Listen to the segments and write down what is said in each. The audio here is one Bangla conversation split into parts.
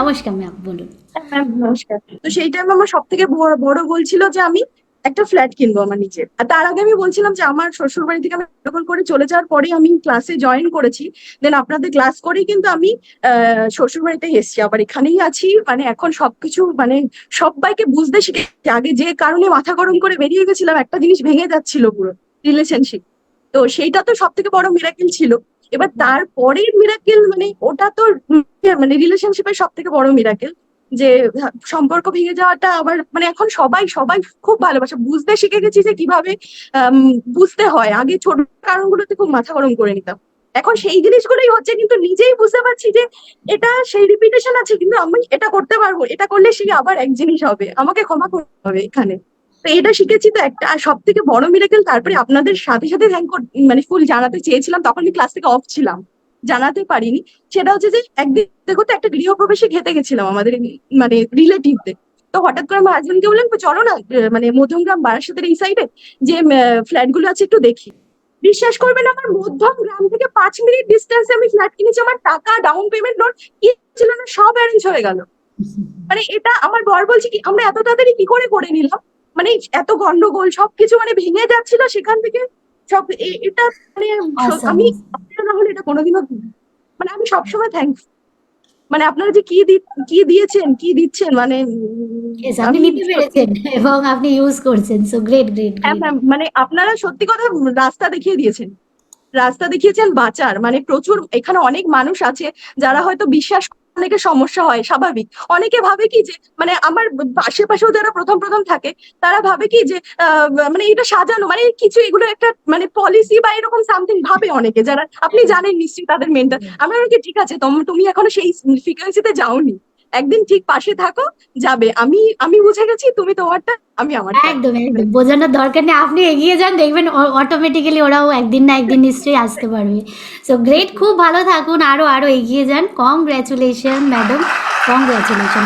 নমস্কার ম্যাম বলুন। নমস্কার। তো সেই টাইমে আমার সব থেকে বড় গোল ছিল যে আমি একটা ফ্ল্যাট কিনবো আমার নিজের আর তার আগে আমি বলছিলাম যে আমার শ্বশুর বাড়ি থেকে আমি করে চলে যাওয়ার পরে আমি ক্লাসে জয়েন করেছি। দেন আপনাদের ক্লাস করেই কিন্তু আমি শ্বশুর বাড়িতে এসেছি। আবার এখানেই আছি। মানে এখন সবকিছু মানে সবাইকে বুঝতে শিখেছি। আগে যে কারণে মাথা গরম করে বেরিয়ে গেছিলাম, একটা জিনিস ভেঙে যাচ্ছিল পুরো রিলেশনশিপ তো সেইটা তো সব থেকে বড় মিরাকেল ছিল। এবার তারপরের মিরাকেল মানে ওটা তো মানে রিলেশনশিপের সব থেকে বড় মিরাকেল যে, সম্পর্ক ভেঙে যাওয়াটা আবার মানে এখন সবাই সবাই খুব ভালোবাসে। বুঝতে শিখে গেছি যে কীভাবে বুঝতে হয়। আগে ছোট কারণগুলোতে খুব মাথা গরম করে নিতাম। এখন সেই জিনিসগুলোই হচ্ছে কিন্তু নিজেই বুঝতে পারছি যে এটা সেই রিপিটেশন আছে, কিন্তু আমি এটা করতে পারব। এটা করলে সেই আবার এক জিনিস হবে। আমাকে ক্ষমা করতে হবে এখানে। তো এটা শিখেছি তো একটা। আর সব থেকে বড় মিরাকেল তারপরে আপনাদের সাথে সাথে থ্যাংক মানে ফুল জানাতে চেয়েছিলাম, তখন ক্লাস থেকে অফ ছিলাম। জানাতে পারিনি। সেটা হচ্ছে যে একদিন দেখো তো একটা গৃহপ্রবেশে খেতে গেছিলাম আমাদের মানে রিলেটিভদের তো হঠাৎ করে আমার হাজবেন্ডকে বললাম চলো না মানে মধ্যমগ্রাম বারাসাতের এই সাইডে যে ফ্ল্যাটগুলো আছে একটু দেখি। বিশ্বাস করবেন আমার মধ্যম গ্রাম থেকে পাঁচ মিনিট ডিস্টেন্সে আমি ফ্ল্যাট কিনেছি আমার টাকা ডাউন পেমেন্ট লোন কি ছিল না সব অ্যারেঞ্জ হয়ে গেল। মানে এটা আমার বর বলছে কি আমরা এত তাড়াতাড়ি কি করে করে নিলাম? মানে এত গন্ডগোল সবকিছু মানে ভেঙে যাচ্ছিল সেখান থেকে। সব এটা মানে আমি না হলে এটা কোনোদিনও মানে আমি সবসময় থ্যাংক মানে আপনারা যে কি কি দিয়েছেন কি দিচ্ছেন মানে আপনি নিতে পেরেছেন এবং আপনি ইউজ করছেন সো গ্রেট গ্রেট মানে আপনারা সত্যি কথা রাস্তা দেখিয়ে দিয়েছেন। রাস্তা দেখিয়েছেন বাঁচার। মানে প্রচুর এখানে অনেক মানুষ আছে যারা হয়তো বিশ্বাস অনেকের সমস্যা হয় স্বাভাবিক। অনেকে ভাবে কি যে মানে আমার আশেপাশেও যারা প্রথম প্রথম থাকে তারা ভাবে কি যে আহ, মানে এটা সাজানো মানে কিছু এগুলো একটা মানে পলিসি বা এরকম সামথিং ভাবে অনেকে। যারা আপনি জানেন নিশ্চয়ই তাদের মেন্টাল আমরা অনেকে ঠিক আছে তুমি এখনও সেই ফ্রিকোয়েন্সিতে যাওনি। একদিন ঠিক পাশে থাকো যাবে। আমি আমি বুঝে গেছি তুমি তোমারটা আমি আমারটা একদম একদম। বোঝানোর দরকার নেই। আপনি এগিয়ে যান দেখবেন অটোমেটিক্যালি ওরাও একদিন না একদিন নিশ্চয়ই আসতে পারবে। সো গ্রেট খুব ভালো থাকুন আরও আরও এগিয়ে যান। Congratulation madam congratulation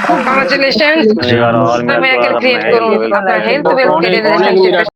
create my করুন আপনার হেলথ ওয়েলথ